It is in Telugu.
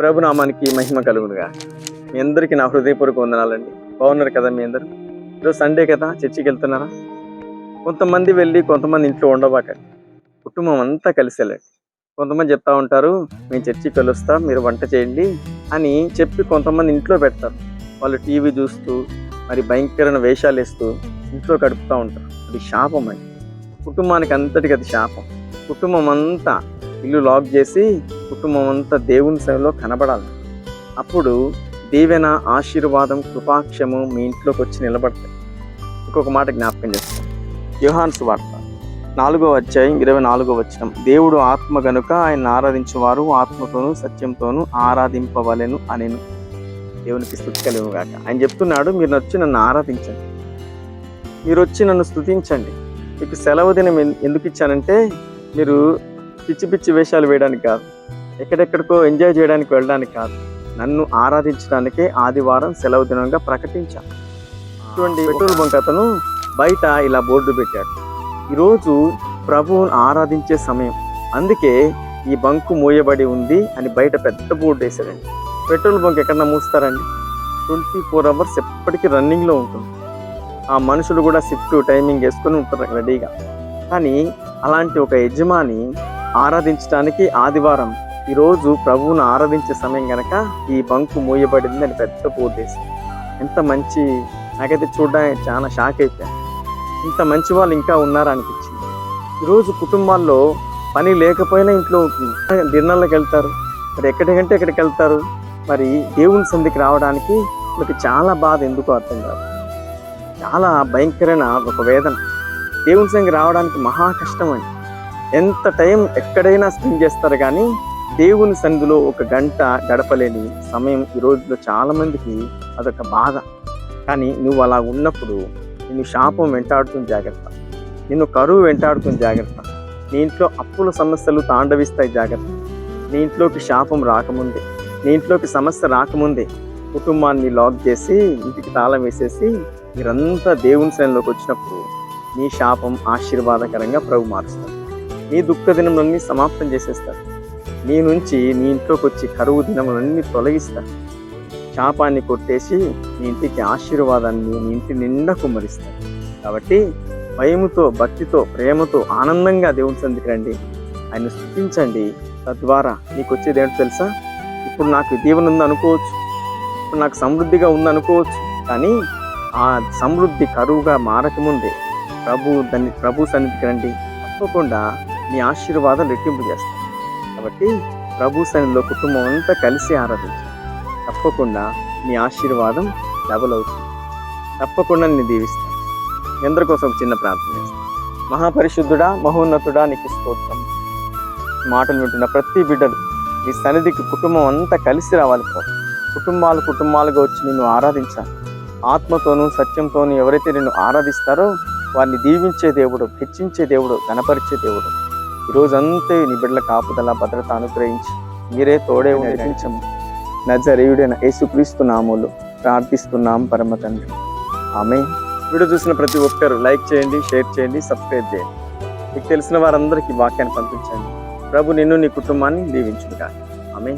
ప్రభునామానికి మహిమ కలుగునుగా. మీ అందరికీ నా హృదయపూర్వక వందనాలండి. బాగున్నారు కదా మీ అందరు? ఈరోజు సండే కదా చర్చికి వెళ్తున్నారా? కొంతమంది వెళ్ళి కొంతమంది ఇంట్లో ఉండబాకండి. కుటుంబం అంతా కలిసి వెళ్ళండి. కొంతమంది చెప్తా ఉంటారు మేము చర్చికి వెళ్ళొస్తాం మీరు వంట చేయండి అని చెప్పి కొంతమంది ఇంట్లో పెడతారు. వాళ్ళు టీవీ చూస్తూ మరి భయంకరమైన వేషాలు వేస్తూ ఇంట్లో గడుపుతూ ఉంటారు. అది శాపం అండి. కుటుంబానికి అంతటికి అది శాపం. కుటుంబం అంతా ఇల్లు లాక్ చేసి కుటుంబం అంతా దేవుని సేవలో కనబడాలి. అప్పుడు దీవెన ఆశీర్వాదం కృపాక్షము మీ ఇంట్లోకి వచ్చి నిలబడతాయి. ఇంకొక మాట జ్ఞాపకం చేస్తాం యుహాన్స్ వార్త నాలుగో అధ్యాయం ఇరవై నాలుగో వచ్చిన దేవుడు ఆత్మ గనుక ఆయన ఆరాధించేవారు ఆత్మతోనూ సత్యంతోనూ ఆరాధింపవలెను అనేను. దేవునికి స్థుతి కలుగుగాక ఆయన చెప్తున్నాడు మీరు వచ్చి నన్ను ఆరాధించండి. మీరు వచ్చి నన్ను స్థుతించండి. మీకు సెలవు దినం ఎందుకు ఇచ్చానంటే మీరు పిచ్చి పిచ్చి వేషాలు వేయడానికి కాదు. ఎక్కడెక్కడికో ఎంజాయ్ చేయడానికి వెళ్ళడానికి కాదు. నన్ను ఆరాధించడానికే ఆదివారం సెలవు దినంగా ప్రకటించాను ఇటువంటి పెట్రోల్ బంక్ అతను బయట ఇలా బోర్డు పెట్టాడు. ఈరోజు ప్రభువును ఆరాధించే సమయం. అందుకే ఈ బంకు మూయబడి ఉంది అని బయట పెద్ద బోర్డు వేశాడండి పెట్రోల్ బంక్ ఎక్కడన్నా మూస్తారండి? ట్వంటీ ఫోర్ అవర్స్ ఎప్పటికీ రన్నింగ్లో ఉంటుంది. ఆ మనుషులు కూడా షిఫ్ట్ టైమింగ్ వేసుకొని ఉంటారు రెడీగా. కానీ అలాంటి ఒక యజమాని ఆరాధించడానికి ఆదివారం. ఈరోజు ప్రభువును ఆరాధించే సమయం గనక ఈ బంకు మూయబడింది అని పెద్ద ఉద్దేశం ఎంత మంచి నాకైతే చూడడానికి చాలా షాక్ అయిపోయాను ఇంత మంచి వాళ్ళు ఇంకా ఉన్నారా అనిపించింది ఈరోజు కుటుంబాల్లో పని లేకపోయినా ఇంట్లో డిన్నర్లకు వెళ్తారు. మరి ఎక్కడికంటే ఎక్కడికి వెళ్తారు? మరి దేవుని సంధికి రావడానికి మనకి చాలా బాధ ఎందుకో అర్థం కాదు. చాలా భయంకరమైన ఒక వేదన. దేవుని సంధికి రావడానికి మహా కష్టం అండి ఎంత టైం ఎక్కడైనా స్పెండ్ చేస్తారు కానీ దేవుని సన్నిధిలో ఒక గంట గడపలేని సమయం ఈ రోజుల్లో చాలా మందికి అదొక బాధ. కానీ నువ్వు అలా ఉన్నప్పుడు నిన్ను శాపం వెంటాడుతుంది జాగ్రత్త. నిన్ను కరువు వెంటాడుతుంది జాగ్రత్త. నీ ఇంట్లో అప్పుల సమస్యలు తాండవిస్తాయి జాగ్రత్త. నీ ఇంట్లోకి శాపం రాకముందే. నీ ఇంట్లోకి సమస్య రాకముందే కుటుంబాన్ని లాక్ చేసి ఇంటికి తాళం వేసేసి మీరంతా దేవుని శ్రేణిలోకి వచ్చినప్పుడు నీ శాపం ఆశీర్వాదకరంగా ప్రభు మారుస్తాడు. నీ దుఃఖ దినములన్నీ సమాప్తం చేసేస్తాడు నీ నుంచి నీ ఇంట్లోకి వచ్చి కరువు దినములన్నీ తొలగిస్తాడు శాపాన్ని కొట్టేసి నీ ఇంటికి ఆశీర్వాదాన్ని నీ ఇంటి నిండా కుమ్మరిస్తాడు కాబట్టి భయముతో భక్తితో ప్రేమతో ఆనందంగా దేవుని సందికి రండి. ఆయన స్థుతించండి. తద్వారా నీకు వచ్చేది ఏంటో తెలుసా? ఇప్పుడు నాకు దీవెన ఉంది అనుకోవచ్చు. ఇప్పుడు నాకు సమృద్ధిగా ఉంది అనుకోవచ్చు. కానీ ఆ సమృద్ధి కరువుగా మారకముందే ప్రభు దాన్ని ప్రభు సన్నిధికి రండి. తప్పకుండా నీ ఆశీర్వాదం రెట్టింపు చేస్తాను కాబట్టి ప్రభు సన్నిధిలో కుటుంబం అంతా కలిసి ఆరాధించు. తప్పకుండా నీ ఆశీర్వాదం డబుల్ అవుతుంది. తప్పకుండా నేను దీవిస్తాను ఎందరికోసం కోసం చిన్న ప్రార్థన చేస్తాను మహాపరిశుద్ధుడా మహోన్నతుడా నీకు స్తోత్రం. మాటలు వింటున్న ప్రతి బిడ్డలు నీ సన్నిధికి కుటుంబం అంతా కలిసి రావాలి కుటుంబాలు కుటుంబాలుగా వచ్చి నిన్ను ఆరాధించాలి. ఆత్మతోనూ సత్యంతోనూ ఎవరైతే నిన్ను ఆరాధిస్తారో వారిని దీవించే దేవుడు హెచ్చించే దేవుడు గణపరిచే దేవుడు. ఈరోజంతా నీ బిడ్డల కాపుదల భద్రత అనుగ్రహించి మీరే తోడే నడిపించము నజరేయుడైన యేసుక్రీస్తు నామములు ప్రార్థిస్తున్నాం పరమ తండ్రి. ఆమె వీడియో చూసిన ప్రతి ఒక్కరు లైక్ చేయండి షేర్ చేయండి సబ్స్క్రైబ్ చేయండి. మీకు తెలిసిన వారందరికీ వాక్యాన్ని పంపించండి. ప్రభు నిన్ను నీ కుటుంబాన్ని దీవించుగా ఆమె